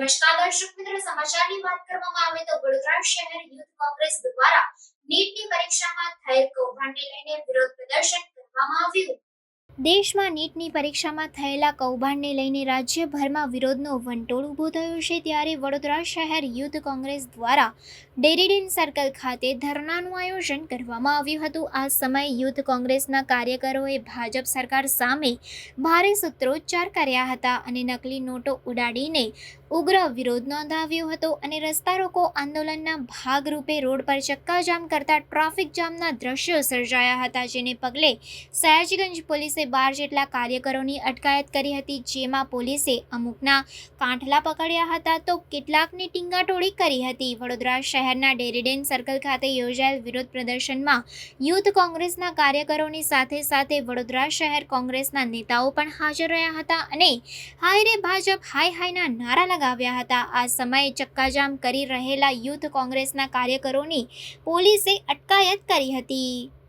દર્શક મિત્રો, સમાચારની વાત કરવામાં આવે તો વડોદરા શહેર યુથ કોંગ્રેસ દ્વારા નીટની પરીક્ષામાં થયેલ કૌભાંડને લઈને વિરોધ પ્રદર્શન કરવામાં આવ્યું. દેશમાં નીટની પરીક્ષામાં થયેલા કૌભાંડને લઈને રાજ્યભરમાં વિરોધનો વંટોળ ઊભો થયો છે, ત્યારે વડોદરા શહેર યુથ કોંગ્રેસ દ્વારા ડેરીડીન સર્કલ ખાતે ધરણાનું આયોજન કરવામાં આવ્યું હતું. આ સમયે યુથ કોંગ્રેસના કાર્યકરોએ ભાજપ સરકાર સામે ભારે સૂત્રોચ્ચાર કર્યા હતા અને નકલી નોટો ઉડાડીને ઉગ્ર વિરોધ નોંધાવ્યો હતો અને રસ્તા રોકો આંદોલનના ભાગરૂપે રોડ પર ચક્કાજામ કરતા ટ્રાફિક જામના દ્રશ્યો સર્જાયા હતા, જેને પગલે સયાજીગંજ પોલીસે બાર જેટલા કાર્યકરોની અટકાયત કરી હતી, જેમાં પોલીસે અમુકના કાંઠલા પકડ્યા હતા તો કેટલાકની ટીંગાટોળી કરી હતી. વડોદરા શહેરના ડેરીડેન સર્કલ ખાતે યોજાયેલ વિરોધ પ્રદર્શનમાં યુથ કોંગ્રેસના કાર્યકરોની સાથે સાથે વડોદરા શહેર કોંગ્રેસના નેતાઓ પણ હાજર રહ્યા હતા અને હાય રે ભાજપ, હાય હાયના નારા લગાવ્યા હતા. આ સમયે ચક્કાજામ કરી રહેલા યુથ કોંગ્રેસના કાર્યકરોની પોલીસે અટકાયત કરી હતી.